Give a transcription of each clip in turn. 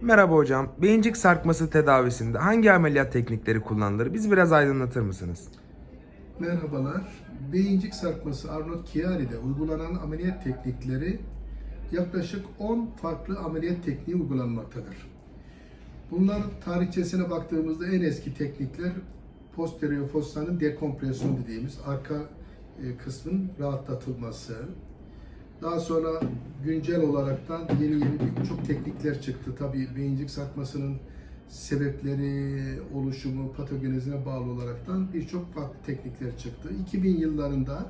Merhaba hocam. Beyincik sarkması tedavisinde hangi ameliyat teknikleri kullanılır? Bizi biraz aydınlatır mısınız? Merhabalar. Beyincik sarkması Arnold Chiari'de uygulanan ameliyat teknikleri yaklaşık 10 farklı ameliyat tekniği uygulanmaktadır. Bunlar tarihçesine baktığımızda en eski teknikler posterior fossanın dekompresyon dediğimiz arka e, kısmın rahatlatılması. Daha sonra güncel olaraktan yeni yeni birçok teknikler çıktı. Tabii beyincik sarkmasının sebepleri, oluşumu, patogenezine bağlı olaraktan birçok farklı teknikler çıktı. 2000 yıllarında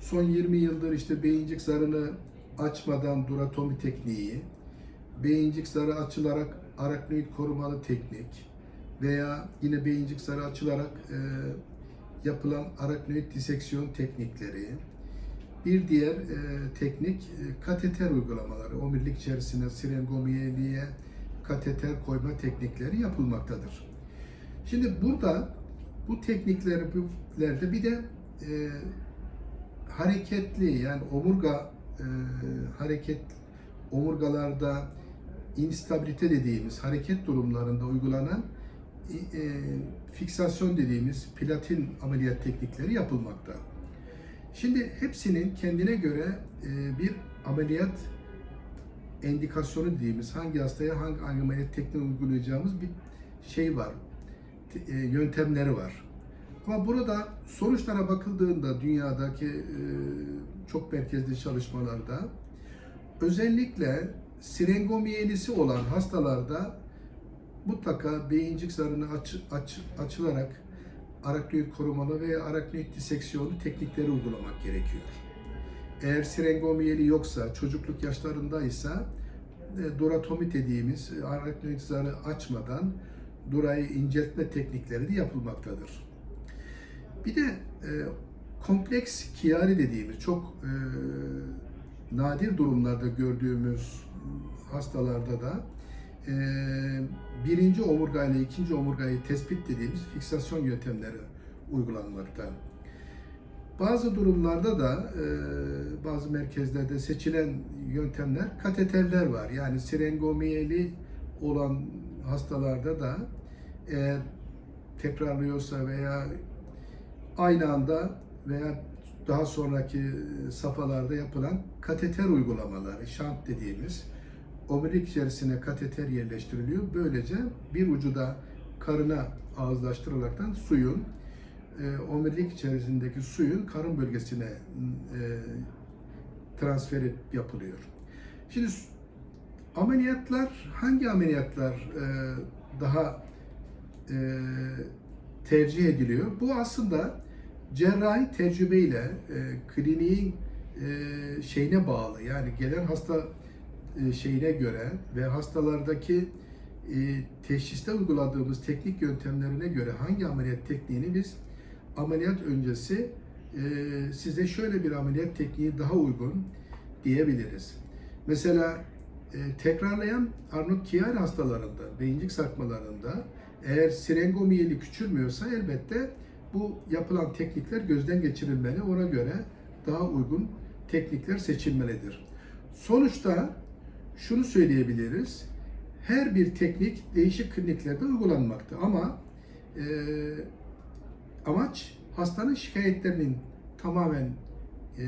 son 20 yıldır işte beyincik zarını açmadan duratomi tekniği, beyincik zarı açılarak araknoid korumalı teknik veya yine beyincik zarı açılarak e, yapılan araknoid diseksiyon teknikleri, bir diğer e, teknik e, kateter uygulamaları. Omurilik içerisine sirengomiyeliğe kateter koyma teknikleri yapılmaktadır. Şimdi burada bu tekniklerde bir de e, hareketli yani omurga e, hareket omurgalarda instabilite dediğimiz hareket durumlarında uygulanan e, fiksasyon dediğimiz platin ameliyat teknikleri yapılmakta. Şimdi hepsinin kendine göre e, bir ameliyat endikasyonu dediğimiz hangi hastaya hangi ameliyat tekniği uygulayacağımız bir şey var, e, yöntemleri var. Ama burada sonuçlara bakıldığında dünyadaki e, çok merkezli çalışmalarda özellikle sirengomiyelisi olan hastalarda mutlaka beyincik zarını aç, aç, açılarak araknoid korumalı veya araknoid diseksiyonu teknikleri uygulamak gerekiyor. Eğer sirengomiyeli yoksa, çocukluk yaşlarındaysa e, duratomi dediğimiz e, araknoid zarı açmadan durayı inceltme teknikleri de yapılmaktadır. Bir de e, kompleks kiari dediğimiz çok e, nadir durumlarda gördüğümüz hastalarda da e, birinci omurga ile ikinci omurgayı tespit dediğimiz fiksasyon yöntemleri uygulanmakta. Bazı durumlarda da e, bazı merkezlerde seçilen yöntemler kateterler var. Yani sirengomiyeli olan hastalarda da eğer tekrarlıyorsa veya aynı anda veya daha sonraki safhalarda yapılan kateter uygulamaları, şant dediğimiz omurilik içerisine kateter yerleştiriliyor. Böylece bir ucu da karına ağızlaştırılaraktan suyun e, omurilik içerisindeki suyun karın bölgesine e, transfer yapılıyor. Şimdi ameliyatlar hangi ameliyatlar e, daha e, tercih ediliyor? Bu aslında cerrahi tecrübeyle e, kliniğin e, şeyine bağlı. Yani gelen hasta şeyine göre ve hastalardaki e, teşhiste uyguladığımız teknik yöntemlerine göre hangi ameliyat tekniğini biz ameliyat öncesi e, size şöyle bir ameliyat tekniği daha uygun diyebiliriz. Mesela e, tekrarlayan Arnold Chiari hastalarında, beyincik sarkmalarında eğer sirengomiyeli küçülmüyorsa elbette bu yapılan teknikler gözden geçirilmeli. Ona göre daha uygun teknikler seçilmelidir. Sonuçta şunu söyleyebiliriz. Her bir teknik değişik kliniklerde uygulanmakta ama e, amaç hastanın şikayetlerinin tamamen e,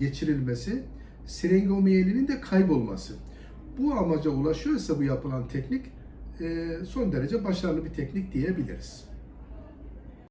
geçirilmesi, sirengomiyelinin de kaybolması. Bu amaca ulaşıyorsa bu yapılan teknik e, son derece başarılı bir teknik diyebiliriz.